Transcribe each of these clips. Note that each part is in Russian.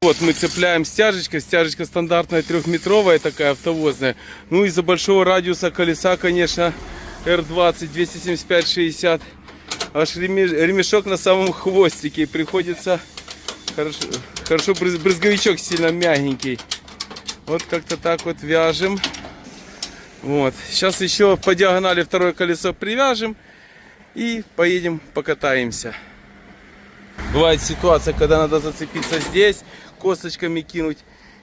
Вот мы цепляем стяжечка. Стяжечка стандартная трехметровая такая автовозная. Ну из-за большого радиуса колеса, конечно, R20 275-60. Аж ремешок на самом хвостике. Приходится хорошо, хорошо брыз- брызговичок сильно мягенький. Вот как-то так вот вяжем. Вот. Сейчас еще по диагонали второе колесо привяжем и поедем покатаемся. Бывает ситуация, когда надо зацепиться здесь, косточками кинуть,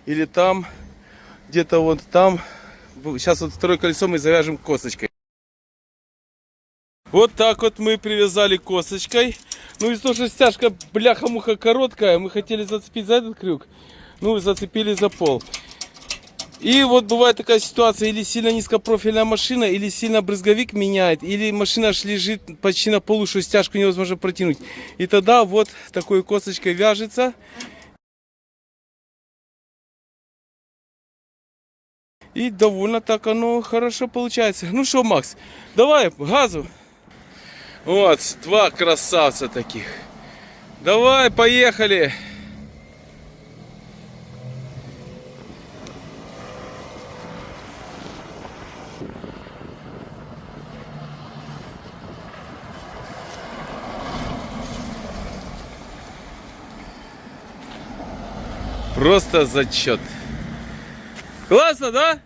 или там, где-то вот там. Сейчас вот второе колесо мы завяжем косточкой. Вот так вот мы привязали косточкой. Ну из-за того, что стяжка бляха-муха короткая, мы хотели зацепить за этот крюк. Ну, зацепили за пол. И вот бывает такая ситуация, или сильно низкопрофильная машина, или сильно брызговик меняет, или машина аж лежит почти на полу, что стяжку невозможно протянуть. И тогда вот такой косточкой вяжется. И довольно так оно хорошо получается. Ну что, Макс, давай, газу. Вот, два красавца таких. Давай, поехали. Просто зачет. Классно, да?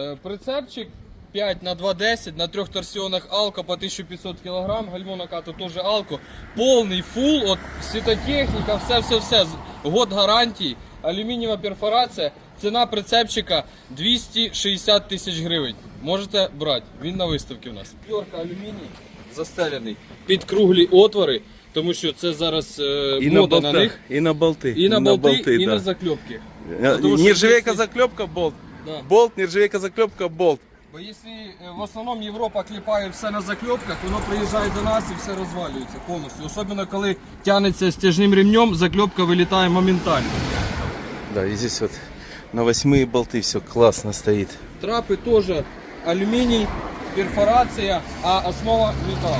Е, Прицепчик 5 на 210 на трех торсионах Алко по 1500 кг, гальмо накату тоже Алко. Полный фул, от світотехніка, все-все-все. Год гарантії, алюмінієва перфорація. Ціна прицепчика 260 тисяч гривень. Можете брати, він на виставці у нас. П'yorка алюміній застелений під круглі отвори, тому що це зараз е, И на мода на, болты. них. И на болты. І на болти, і да. на закльопки. Э, Потому что Нержавейка если- заклепка болт. Да. Болт, нержавейка заклепка болт. Бо якщо е, в основному Європа кліпає все на закльопках, воно приїжджає до нас і все розвалюється повністю. Особливо коли тягнеться стяжним ремнем, закльопка вилітає моментально. Да, и здесь вот на восьмые болты все классно стоит. Трапи теж алюміній, перфорація, а основа метал.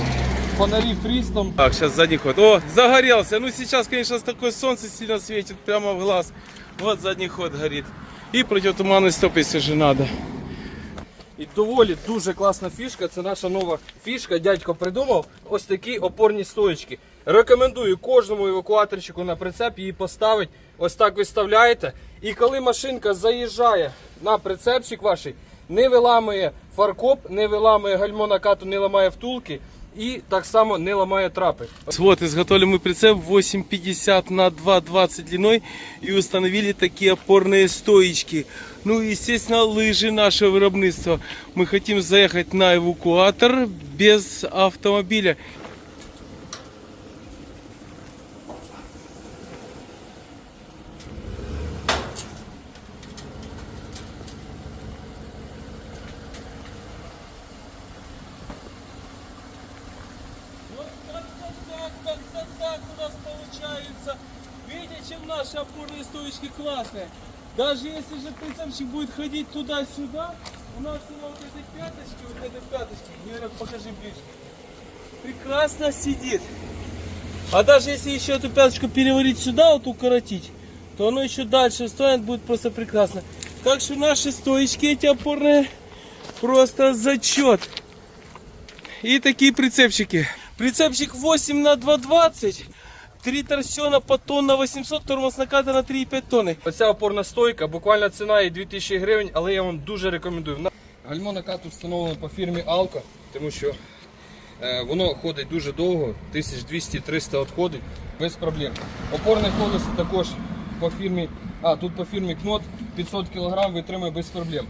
Фонарі фрістом. Так, сейчас задний ход. О, загорелся. Ну сейчас, конечно, такое солнце сильно светит прямо в глаз. Вот задний ход горит. И противотуманный стоп, если же надо. І доволі дуже класна фішка. Це наша нова фішка. Дядько придумав ось такі опорні стоечки. Рекомендую кожному евакуаторщику на прицеп її поставити. Ось так виставляєте. І коли машинка заїжджає на прицепчик ваш, не виламує фаркоп, не виламує гальмо накату, не ламає втулки і так само не ламає трапи. Вот, изготовили мы прицеп 8,50 на 2,20 длиной и установили такие опорные стоечки. Ну, естественно, лыжи нашего виробництва. Мы хотим заехать на эвакуатор без автомобиля. Вот как-то так, как-то так у получается. Видите, чем наши опорные стоечки классные. Даже если же прицепчик будет ходить туда-сюда, у нас всего вот этой пяточки, вот этой пяточки, Гера, покажи ближе, прекрасно сидит. А даже если еще эту пяточку переварить сюда, вот укоротить, то оно еще дальше стоит, будет просто прекрасно. Так что наши стоечки эти опорные просто зачет. И такие прицепчики. Прицепчик 8 на 220. 3 торсиона по тонна 800, тормоз наката на 3,5 тонни. Оця опорна стойка, буквально ціна її 2000 гривень, але я вам дуже рекомендую. Гальмо накату встановлено по фірмі Alco, тому що е, воно ходить дуже довго, 1200-300 відходить, без проблем. Опорне колесо також по фірмі, а тут по фірмі Кнот 500 кг витримує без проблем.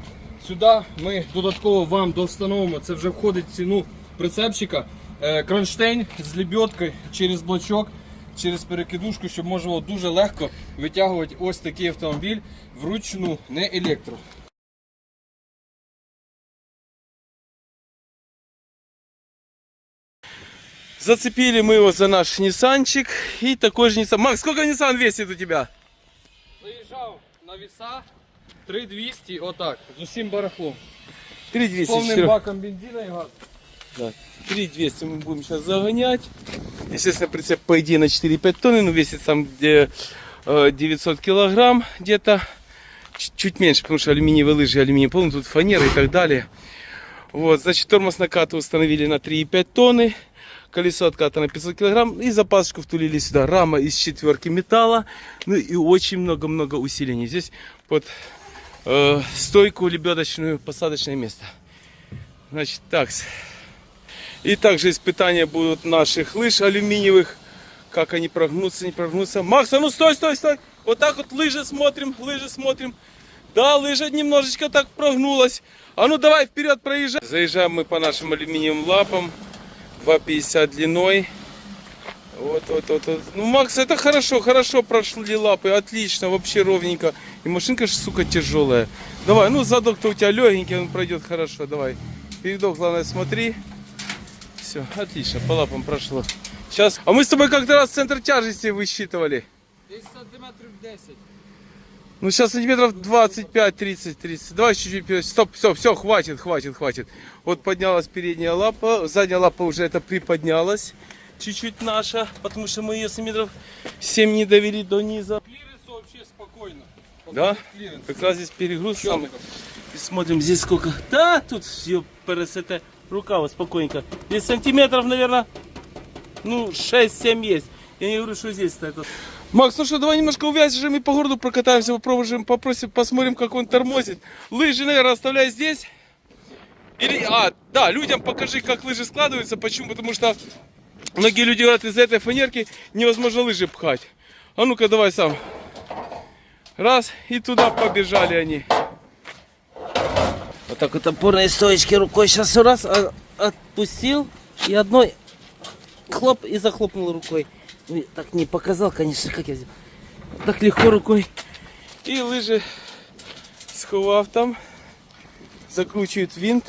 Сюди ми додатково вам довстановимо, це вже входить в ціну прицепчика, е, кронштейн з лебедкою через блочок через перекидушку, щоб можна було дуже легко витягувати ось такий автомобіль вручну, не електро. Зацепили мы его за наш Ниссанчик. И такой же Nissan. Макс, сколько Nissan весит у тебя? Заїжджав на віса 3200, отак, з усім барахлом. 3200. Повним Серег. баком бензина і газ. Да. 3200 мы будем сейчас загонять. Естественно, прицеп по идее на 4-5 тонн, но весит сам где э, 900 килограмм где-то. Чуть меньше, потому что алюминиевые лыжи, алюминий полный, тут фанера и так далее. Вот, значит, тормоз наката установили на 3,5 тонны. Колесо отката на 500 килограмм. И запасочку втулили сюда. Рама из четверки металла. Ну и очень много-много усилений. Здесь под э, стойку лебедочную посадочное место. Значит, так. И также испытания будут наших лыж алюминиевых. Как они прогнутся, не прогнутся. Макс, а ну стой, стой, стой. Вот так вот лыжи смотрим, лыжи смотрим. Да, лыжа немножечко так прогнулась. А ну давай вперед проезжай. Заезжаем мы по нашим алюминиевым лапам. 2,50 длиной. Вот, вот, вот, вот. Ну, Макс, это хорошо, хорошо прошли лапы, отлично, вообще ровненько. И машинка же, сука, тяжелая. Давай, ну задок-то у тебя легенький, он пройдет хорошо, давай. Передок, главное, смотри Все, отлично, по лапам прошло. Сейчас, а мы с тобой как-то раз центр тяжести высчитывали. Десь сантиметрів 10. Ну, сейчас сантиметров 25, 30, 30. Давай чуть-чуть вперед. Стоп, все, все, хватит, хватит, хватит. Вот поднялась передняя лапа, задняя лапа уже это приподнялась. Чуть-чуть наша, потому что мы ее сантиметров 7 не довели до низа. Кліренс вообще спокійно. Да? Кліренс. Как раз здесь перегруз самый. Чётко. И смотрим здесь сколько. Да, тут все пересете. Рукава спокойненько. Здесь сантиметров, наверное, ну, 6-7 есть. Я не говорю, что здесь-то это. Макс, ну что, давай немножко увяжем и по городу прокатаемся, попробуем, попросим, посмотрим, как он тормозит. Лыжи, наверное, оставляй здесь. Или, а, да, людям покажи, как лыжи складываются. Почему? Потому что многие люди говорят, из этой фанерки невозможно лыжи пхать. А ну-ка, давай сам. Раз, и туда побежали они. Так вот опорные стоечки рукой сейчас раз а- отпустил и одной хлоп и захлопнул рукой. Ну, Так не показал, конечно, как я сделал. Так легко рукой. І лижи сховав там, закручують винт.